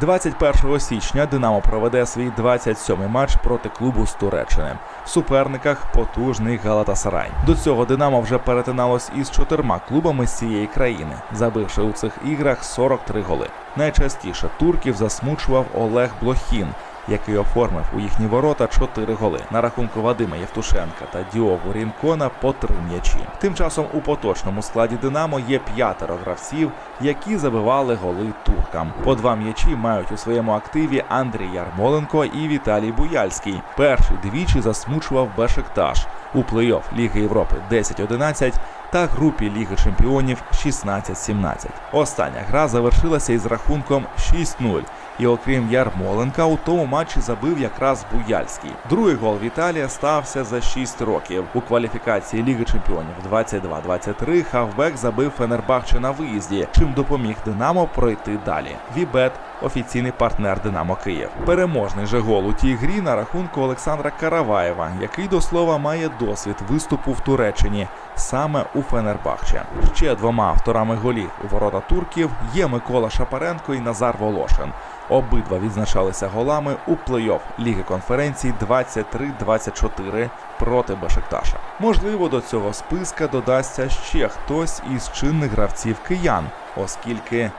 21 січня Динамо проведе свій 27-й матч проти клубу з Туреччини. В суперниках потужний Галатасарай. До цього Динамо вже перетиналось із чотирма клубами з цієї країни, забивши у цих іграх 43 голи. Найчастіше турків засмучував Олег Блохін, який оформив у їхні ворота 4 голи. На рахунку Вадима Євтушенка та Діогу Рінкона по 3 м'ячі. Тим часом у поточному складі Динамо є п'ятеро гравців, які забивали голи туркам. По два м'ячі мають у своєму активі Андрій Ярмоленко і Віталій Буяльський. Перший двічі засмучував Бешикташ у плей-офф Ліги Європи 10-11 та групі Ліги Чемпіонів 16-17. Остання гра завершилася із рахунком 6-0. І окрім Ярмоленка, у тому матчі забив якраз Буяльський. Другий гол Віталія стався за 6 років. У кваліфікації Ліги Чемпіонів 22-23 хавбек забив Фенербахче на виїзді, чим допоміг Динамо пройти далі. Вібет офіційний партнер Динамо Київ. Переможний же гол у тій грі на рахунку Олександра Караваєва, який до слова має досвід виступу в Туреччині. Саме у Фенербахче ще двома авторами голів у ворота турків є Микола Шапаренко і Назар Волошин. Обидва відзначалися голами у плей-офф Ліги конференцій 23-24 проти Бешикташа. Можливо, до цього списка додасться ще хтось із чинних гравців киян, оскільки